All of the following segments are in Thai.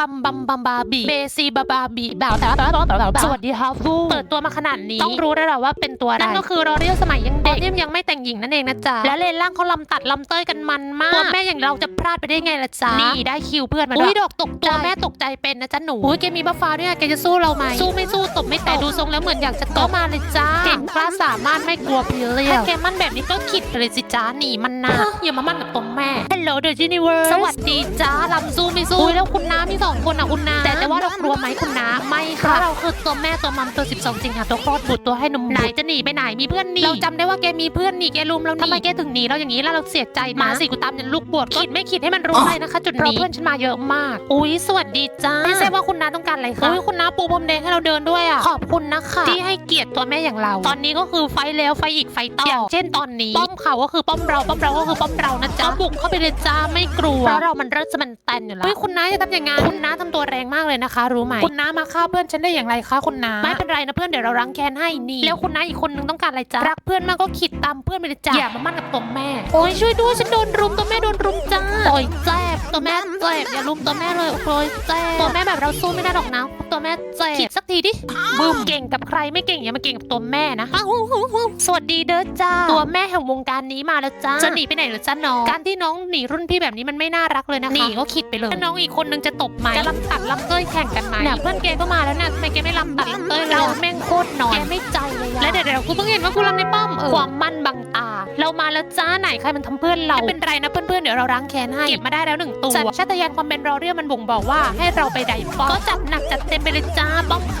บัมบัมบัมบาบีเบซีบาบาบีแบบแต่แต่แต่แต่สวัสดีครับฟูเปิดตัวมาขนาดนี้ ต้องรู้ได้หรอว่าเป็นตัวอะไร นั่นก็คือรอเรียลสมัยยังเด็กที่ยังไม่แต่งหญิงนั่นเองนะจ๊ะ และเลนล่างเขาลำตัดลำเต้ยกันมันมาก ตัวแม่อย่างเราจะพลาดไปได้ไงล่ะจ๊ะ นี่ได้คิวเพื่อนมาด้วยอุ้ยดอกตกตัวแม่ตกใจเป็นนะจ๊ะหนูอุ้ยแกมีบัฟฟ้าด้วยอะแกจะสู้เราไหมสู้ไม่สู้ตบไม่แต่ดูทรงแล้วเหมือนอยากจะก็มาเลยจ้าเก่งกล้าสามารถไม่กลัวเพลียถ้าแกมั่นแบบนี้ก็ขิดไปเลยสิจ้าหนีมันนะอย่ามามั่นกับตัวแม่ Hello the universe สวัสดีจ้าลำสู้ไม่สู้อุ้ยแล้วคุณน้ามีสองคนอะคุณน้าแต่แต่ว่าเรากลัวไหมคุณน้าไม่ค่ะเราคือตัวแม่ตัวมัมตัว 12 จริงค่ะตัวคลอดบุตรตัวให้นมไหนจะหนีไปไหนมีเพื่อนหนีเราจำได้ว่าแกมีเพื่อนหนีแกลุมเราหนีทำไมแกถึงหนีเราอย่างนี้แล้วเราเสียใจนะมาสิกูตามยันลูกบวชคิดไม่คิดให้มันรู้เลยนะคะ จุดนี้เพื่อนฉันมาเยอะมาก อุ้ยสวัสดีจ้าไม่ทราบว่าคุณน้าต้องการอะไรคะอุ้ยคุณน้าปูพรมแดงให้เราเดินด้วยอะขอบคุณนะคะที่ให้เกียรติตัวแม่อย่างเรา ตอนนี้ก็คือไฟแล้วไฟอีกไฟต่ออย่างเช่นตอนนี้ป้อมเขาก็คือป้อมเราป้อมเราก็คือป้อมเรานะจ๊ะก็บุกเข้าไปเลยจ้าไม่กลัวเพราะเรามันเริ่มจะมันแตนอยู่แล้วเฮ้ยคุณน้าอย่าทำอย่างงั้นคุณน้าทำตัวแรงมากเลยนะคะ รู้ไหมคุณน้ามาฆ่าเพื่อนฉันได้อย่างไรคะคุณน้าไม่เป็นไรนะเพื่อนเดี๋ยวเรารังแคนให้นี่แล้วคุณน้าอีกคนนึงต้องการอะไรจ๊ะรักเพื่อนมากก็ขิดตามเพื่อนไปเลยจ้าอย่ามามั่นกับตัวแม่โอ้ยช่วยด้วยฉันโดนรุมตัวแม่โดนรุมจ้าโอ้ยแซ่บตัวแม่แซ่บอย่ารุมตัวแม่เลยโอ้ยแซ่บตัวแม่แบบเราสู้ไม่ได้หรอกนะตัวแม่แซ่บขิดสักทีดิบึ้มเก่งกับใครไม่เก่งอย่ามาเก่งกับตัวแม่นะอ้าวสวัสดีเด้อจ้าตัวแม่แห่งวงการนี้มาแล้วจ้าจะหนีไปไหนเหรอจ้าน้องการที่น้องหนีรุ่นพี่แบบนี้มันไม่น่ารักเลยนะคะหนีก็คิดไปเลยถ้าน้องอีกคนนึงจะตบไหมจะลำตัดลำเต้ยแข่งกันไหมเนี่ยเพื่อนแกก็มาแล้วนะทำไมแกไม่ลำตัดลำเต้ยเราแม่งโคตรนอนแกไม่ใจเลยอะและเดี๋ยวเดี๋ยวกูเพิ่งเห็นว่ากูลำในป้อมเออความมั่นบังตา เรามาแล้วจ้าไหนใครมันทำเพื่อนเราไม่เป็นไรนะเพื่อนๆเดี๋ยวเราล้างแค้นให้เก็บมาได้แล้วหนึ่งตัวสัญชาตญาณความเป็นรอเรียลมันบ่งบอกว่าให้เราไปไดป้อมก็จัดหนัก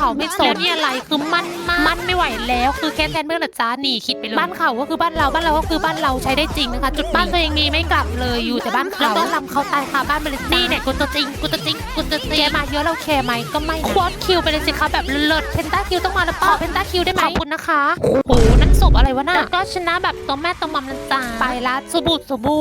เขาไม่สนนี่อะไรคือมั่นมากมั่นไม่ไหวแล้ว คือแค้นแทนเพื่อนเหรอจ้าหนีคิดไปเลยบ้านเขาก็คือบ้านเราบ้านเราก็คือบ้านเราใช้ได้จริงนะคะ จุดบ้านตัวเองมีไม่กลับเลยอยู่แต่บ้านเขาแล้วก็ลำเขาตายคาบ้านไปเลยนี่เนี่ยกูตัวจริงกูตัวจริงกูตัวจริงแกมาเยอะเราแคร์ไหมก็ไม่ควอดคิวไปเลยสิคะแบบเลิศเพนต้าคิวต้องมาแล้วเปล่าเพนต้าคิวได้ไหมขอบคุณนะคะโอ้โหนั่นศพอะไรวะน่ะแล้วก็ชนะแบบตัวแม่ตัวมัมนะจ๊ะไปละสุบูสุบู